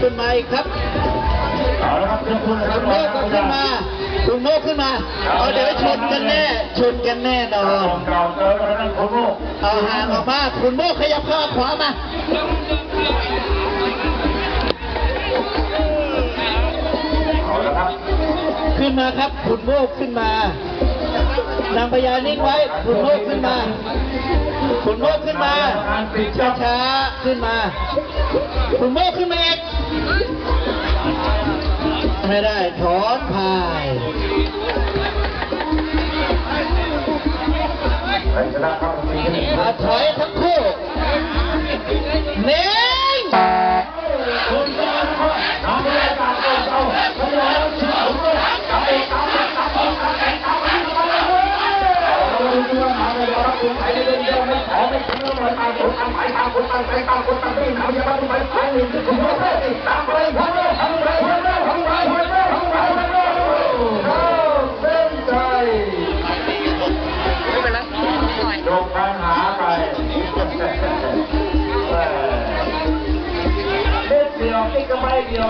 ขึ้นมาอีกครับเอาละครับเจ้าคุณนะครัคุบณโมกก็ขึ้นมาคุณโมกขึ้นมาเอาเดี๋ยวชนกันแน่ชนกันแน่นอนเราเจอกันนั่นคุณลูกเอาห่างออกมาคุณโมกขยับเข้าขวามาเอาละครับขึ้นมาครับคุณโมกขึ้นมานางพญานิ่งไว้คุณโมกขึ้นมา คุณโมกขึ้นมาช้าช้าๆขึ้นมา คุณโมกขึ้นมาเอกไม่ได้ถอนพายใครชนะครับมีแค่นี้มาถอยทั้งคู่เน่งคุณก็น้อง ไม่ได้ตามเอาเอาไม่ได้แล้วชื่อผมก็ตามเองตามเองตางตามเองตามเองตามเองเราดูที่ว่ามาเลยครับคุณใครได้เดียวไม่ขอไม่ทิ้งเลยตามคนตามหายตามคนตามใจตามคนตามที่ทำย่ามาไปไปหนึ่งคุณก็ได้ตามไปทำเลยทำเลยทำเลยทำเลยทำเลยทำเลยทำเลยเข้าเส้นใจไม่เป็นไรหน่อยยกปัญหาไปเด็ดเดียวอีกก็ไม่เดียว